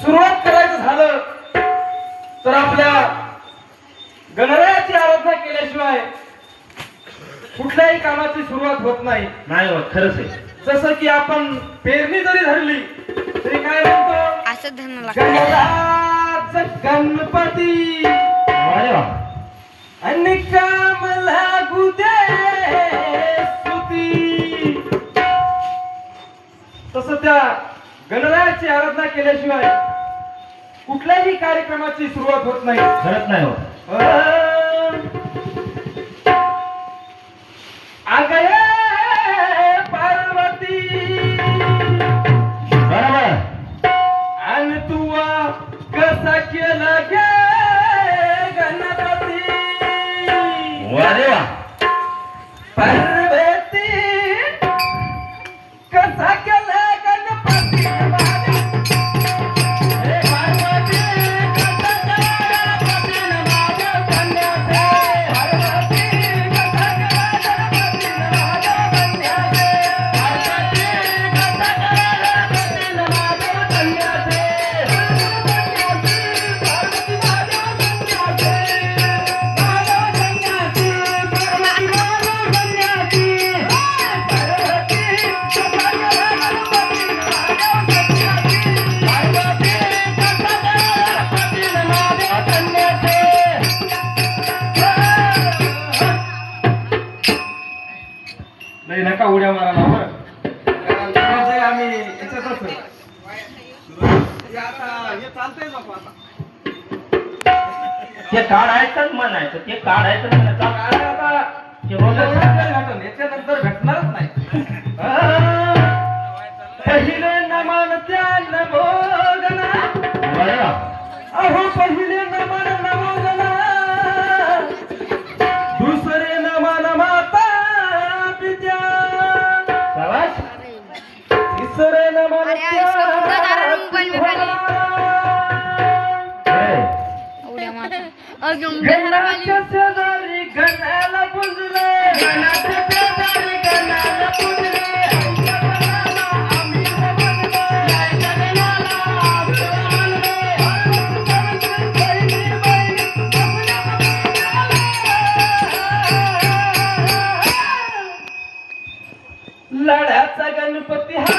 सुरुवात करायचं झालं तर आपल्या गणरायाची आराधना केल्याशिवाय कुठल्याही कामाची सुरुवात होत नाही. नाही होत खरंच आहे. जसं की आपण पेरणी जरी धरली तरी काय म्हणतो? असं धन लागतं. गणराज गणपती. अरे वा. आणि काम लागू दे स्तुती. तसं त्या गणरायाची आराधना केल्याशिवाय कुठल्याही कार्यक्रमाची सुरुवात होत नाही. खरंच नाही होत. नाही नका उड्या मारा ना बरं. आहे आम्ही याच्यातच. हे आता हे चालतंय नको आता. ते काढायचंच म्हणायचं ते काढायचं म्हणायचं. याच्यानंतर गणाच्या शेजारी गणाला पुजले गणाच्या शेजारी गणाला पुजले. लढ्याचा गणपती हा